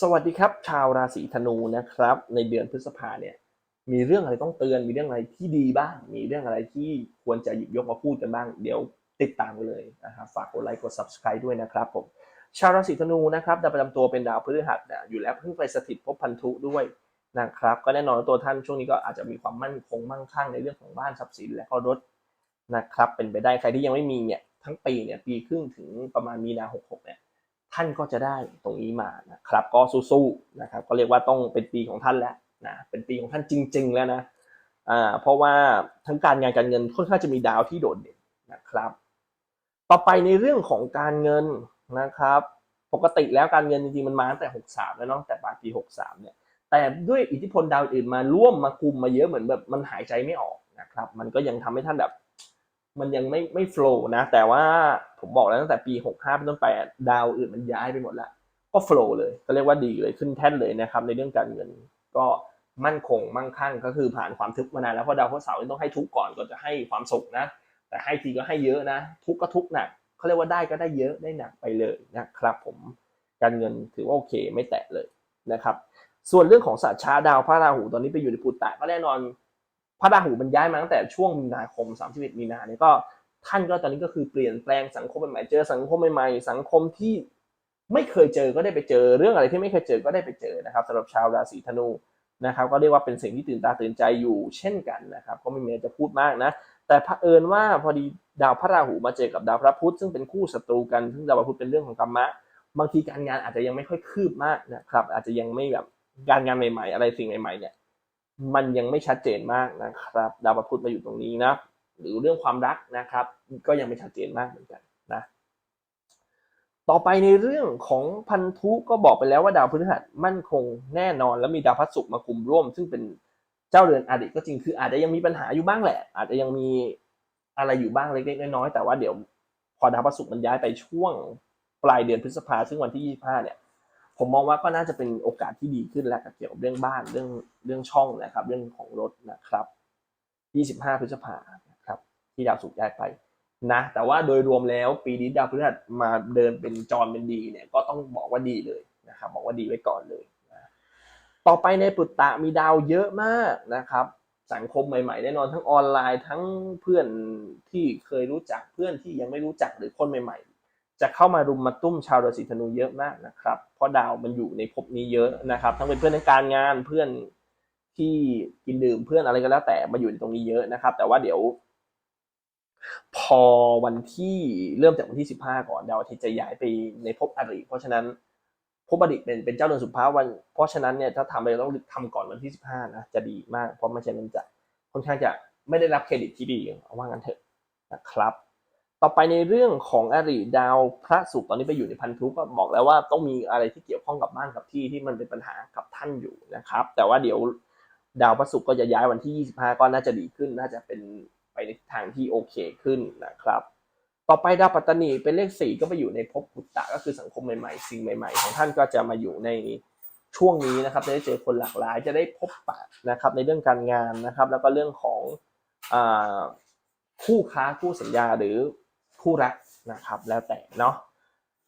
สวัสดีครับชาวราศีธนูนะครับ ในเดือนพฤษภาเนี่ยมีเรื่องอะไรต้องเตือนมีเรื่องอะไรที่ดีบ้าง มีเรื่องอะไรที่ควรจะหยิบยกมาพูดกันบ้าง เดี๋ยวติดตามกันเลยนะครับฝากกดไลค์กด subscribe ด้วยนะครับผมชาวราศีธนูนะครับดาวประจำตัวเป็นดาวพฤหัสอยู่แล้วเพิ่งไปสถิตภพพันธุด้วยนะครับ ก็แน่นอนตัวท่านช่วงนี้ก็อาจจะมีความมั่นคงมั่งคั่งในเรื่องของบ้านทรัพย์สินและก็รถนะครับเป็นไปได้ใครที่ยังไม่มีเนี่ยทั้งปีเนี่ยปีครึ่งถึงประมาณมีนาหกหกเนี่ย ท่านก็จะได้ตรงนี้มานะครับ ก็สู้ๆนะครับก็เรียกว่าต้องเป็นปีของท่านแล้วนะเป็นปีของท่านจริง ๆ แล้วนะอ่าเพราะว่าทั้งการงานการเงินค่อนข้างจะมีดาวที่โดดเด่นนะครับ ต่อไปในเรื่องของการเงินนะครับ ปกติแล้วการเงินจริงๆมันมาตั้งแต่ 63 แล้วเนาะแต่ปลายปี 63 เนี่ยแต่ด้วยอิทธิพลดาวอื่นมาร่วมมาคุมมาเยอะเหมือนแบบมันหายใจไม่ออกนะครับ มันก็ยังทำให้ท่านแบบ มันยังไม่ไม่โฟล์นะแต่ว่า ผมบอกแล้วตั้งแต่ปี 65 เป็นต้นไปดาวอื่นมันย้ายไปหมดแล้ว ก็โฟล์เลยก็เรียกว่าดีเลยขึ้นแท่นเลยนะครับ ในเรื่องการเงิน ก็มั่นคงมั่งคั่งก็คือผ่านความทุกข์มานานแล้วเพราะดาวพฤหัสเสาร์ต้องให้ทุกข์ก่อนก่อนจะให้ความสุขนะ แต่ให้ทีก็ให้เยอะนะ ทุกข์ก็ทุกข์หนักเขาเรียกว่าได้ก็ได้เยอะได้หนักไปเลยนะครับผมการเงินถือว่าโอเคไม่แตะเลยนะครับ ส่วนเรื่องของสัตว์ช้าดาวพระราหูตอนนี้ไปอยู่ในปุตตะก็แน่นอนพระราหูมันย้ายมาตั้งแต่ช่วงมีนาคม31มีนาเนี่ยก็ ท่านก็ตอนนี้ก็คือเปลี่ยนแปลงสังคมใหม่เจอสังคมใหม่ๆสังคมที่ไม่เคยเจอก็ได้ไปเจอเรื่องอะไรที่ไม่เคยเจอก็ได้ไปเจอนะครับสำหรับชาวราศีธนูนะครับ ก็เรียกว่าเป็นสิ่งที่ตื่นตาตื่นใจอยู่เช่นกันนะครับ ก็ไม่มีอะไรจะพูดมากนะ แต่เผอิญว่าพอดีดาวพระราหูมาเจอกับดาวพระพุธซึ่งเป็นคู่ศัตรูกันซึ่งดาวพระพุธเป็นเรื่องของกรรมะบางทีการงานอาจจะยังไม่ค่อยคืบมากนะครับ อาจจะยังไม่แบบการงานใหม่ ๆ อะไรสิ่งใหม่ ๆ เนี่ย มันยังไม่ชัดเจนมากนะครับ ดาวพระพุธมาอยู่ตรงนี้นะ หรือเรื่องความรักนะครับ ก็ยังไม่ชัดเจนมากเหมือนกันนะต่อไปในเรื่องของพันธุก็บอกไปแล้วว่าดาวพฤหัสมั่นคงแน่นอน แล้วมีดาวพระศุกร์มาคุมร่วม ซึ่งเป็นเจ้าเรือนอดีตก็จริงคืออาจจะยังมีปัญหาอยู่บ้างแหละ อาจจะยังมีอะไรอยู่บ้างเล็กๆน้อยๆแต่ว่าเดี๋ยวพอดาวพระศุกร์มันย้ายไปช่วงปลายเดือนพฤษภาซึ่งวันที่ 25 เนี่ย ผมมองว่าก็น่าจะเป็นโอกาสที่ดีขึ้นแล้วกับเกี่ยวกับเรื่องบ้านเรื่องเรื่องช่องนะครับ เรื่องของรถนะครับ 25 พฤษภา ที่ดาวศุกร์ย้ายไปนะ แต่ว่าโดยรวมแล้วปีนี้ดาวพฤหัสมาเดินเป็นจรเป็นดีเนี่ยก็ต้องบอกว่าดีเลยนะครับบอกว่าดีไว้ก่อนเลยนะต่อไปในปุตตะมีดาวเยอะมากนะครับ สังคมใหม่ๆแน่นอนทั้งออนไลน์ทั้งเพื่อนที่เคยรู้จักเพื่อนที่ยังไม่รู้จักหรือคนใหม่ ๆ จะเข้ามารุมมาตุ้มชาวราศีธนูเยอะมากนะครับ เพราะดาวมันอยู่ในภพนี้เยอะนะครับ ทั้งเป็นเพื่อนในการงานเพื่อนที่กินดื่มเพื่อนอะไรก็แล้วแต่มาอยู่ในตรงนี้เยอะนะครับ แต่ว่าเดี๋ยว พอวันที่เริ่มจากวันที่สิบห้าก่อนดาวอาทิตย์จะย้ายไปในภพอริเพราะฉะนั้นภพอริเป็นเป็นเจ้าเรือนสุภาพวัน เพราะฉะนั้นเนี่ยถ้าทำไปต้องทำก่อนวันที่สิบห้านะจะดีมาก เพราะไม่เช่นนั้นจะค่อนข้างจะไม่ได้รับเครดิตที่ดีเอาว่างั้นเถอะนะครับ ต่อไปในเรื่องของอริดาวพระศุกร์ตอนนี้ไปอยู่ในพันธุก็บอกแล้วว่าต้องมีอะไรที่เกี่ยวข้องกับบ้านกับที่ที่มันเป็นปัญหากับท่านอยู่นะครับ แต่ว่าเดี๋ยวดาวพระศุกร์ก็จะย้ายวันที่ 25 ก็น่าจะดีขึ้นน่าจะเป็น ในทางที่โอเคขึ้นนะครับ ต่อไปดาวปัตตานีเป็นเลขสี่ก็ไปอยู่ในภพปุตตะก็คือสังคมใหม่ๆ สิ่งใหม่ ๆ ของท่านก็จะมาอยู่ในช่วงนี้นะครับจะได้เจอคนหลากหลายจะได้พบปะนะครับในเรื่องการงานนะครับ แล้วก็เรื่องของอคู่ค้าคู่สัญญาหรือคู่รักนะครับ แล้วแต่เนาะ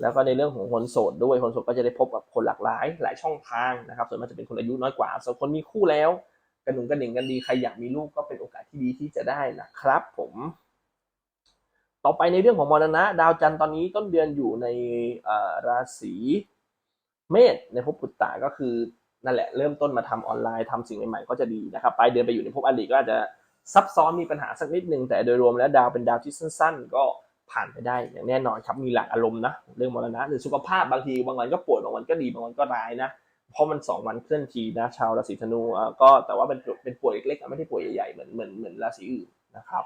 แล้วก็ในเรื่องของคนโสดด้วยคนโสดก็จะได้พบกับคนหลากหลาย หลายช่องทางนะครับส่วนมากจะเป็นคนอายุน้อยกว่าส่วนคนมีคู่แล้ว กระหนุงกระหนิงกันดีใครอยากมีลูกก็เป็นโอกาสที่ดีที่จะได้นะครับ ผม ต่อไปในเรื่องของมรณะ ดาวจันทร์ตอนนี้ต้นเดือนอยู่ในราศีเมษในภพปุตตะก็คือนั่นแหละเริ่มต้นมาทำออนไลน์ทำสิ่งใหม่ๆก็จะดีนะครับปลายเดือนไปอยู่ในภพอริก็อาจจะซับซ้อนมีปัญหาสักนิดนึงแต่โดยรวมแล้วดาวเป็นดาวที่สั้น ๆ ก็ผ่านไปได้อย่างแน่นอนครับมีหลากอารมณ์นะเรื่องมรณะหรือสุขภาพบางทีบางวันก็ป่วยบางวันก็ดีบางวันก็ร้ายนะ เพราะมันสองวันเคลื่อนทีนะชาวราศีธนูอะก็แต่ว่าเป็นเป็นป่วยเล็กๆไม่ได้ป่วยใหญ่ๆเหมือนเหมือนเหมือนราศีอื่นนะครับ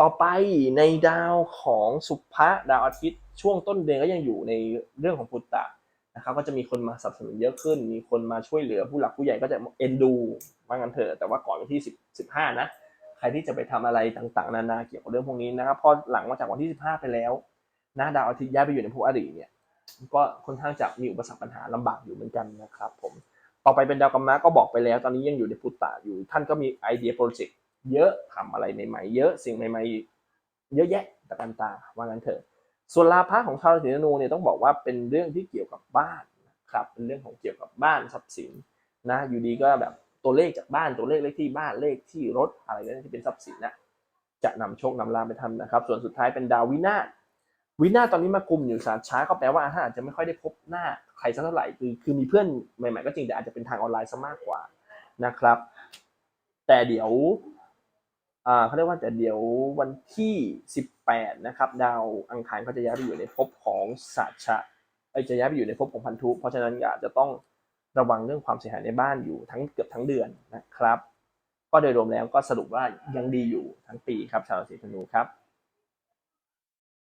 ต่อไปในดาวของสุภะดาวอาทิตย์ช่วงต้นเดือนก็ยังอยู่ในเรื่องของพุตตะนะครับก็จะมีคนมาสนับสนุนเยอะขึ้น มีคนมาช่วยเหลือผู้หลักผู้ใหญ่ก็จะเอ็นดูว่างั้นเถอะแต่ว่าก่อนวันที่สิบสิบห้านะใครที่จะไปทำอะไรต่างๆ นานาเกี่ยวกับเรื่องพวกนี้นะครับพอหลังมาจากวันที่สิบห้าไปแล้วนะดาวอาทิตย์ย้ายไปอยู่ในภพอริเนี่ย ก็ค่อนข้างจะมีอุปสรรคปัญหาลำบากอยู่เหมือนกันนะครับผมต่อไปเป็นดาวกรรมะก็บอกไปแล้วตอนนี้ยังอยู่ในพุตตะอยู่ ท่านก็มีไอเดียโปรเจกต์เยอะทำอะไรใหม่ๆเยอะสิ่งใหม่ๆ เยอะแยะตะกันตาว่างั้นเถอะส่วนลาภะของชาวราศีธนูเนี่ยต้องบอกว่าเป็นเรื่องที่เกี่ยวกับบ้านนะครับเป็นเรื่องของเกี่ยวกับบ้านทรัพย์สินนะอยู่ดีก็แบบตัวเลขจากบ้านตัวเลขเลขที่บ้านเลขที่รถอะไรก็ได้ที่เป็นทรัพย์สินนะจะนำโชคนำลาภไปทำนะครับ ส่วนสุดท้ายเป็นดาววินาศ วินาตอนนี้มากลุ่มอยู่สาช้าก็แปลว่าท่าอาจจะไม่ค่อยได้พบหน้าใครสักเท่าไหร่คือคือมีเพื่อนใหม่ ๆ ก็จริงแต่อาจจะเป็นทางออนไลน์ซะมากกว่านะครับ แต่เดี๋ยวอ่าเขาเรียกว่าแต่เดี๋ยววันที่ 18 นะครับ ดาวอังคารเขาจะย้ายไปอยู่ในภพของสัตชะเอ้ยจะย้ายไปอยู่ในภพของพันธุ เพราะฉะนั้นอาจจะต้องระวังเรื่องความเสียหายในบ้านอยู่ทั้งเกือบทั้งเดือนนะครับ ก็โดยรวมแล้วก็สรุปว่ายังดีอยู่ทั้งปีครับชาวราศีธนูครับ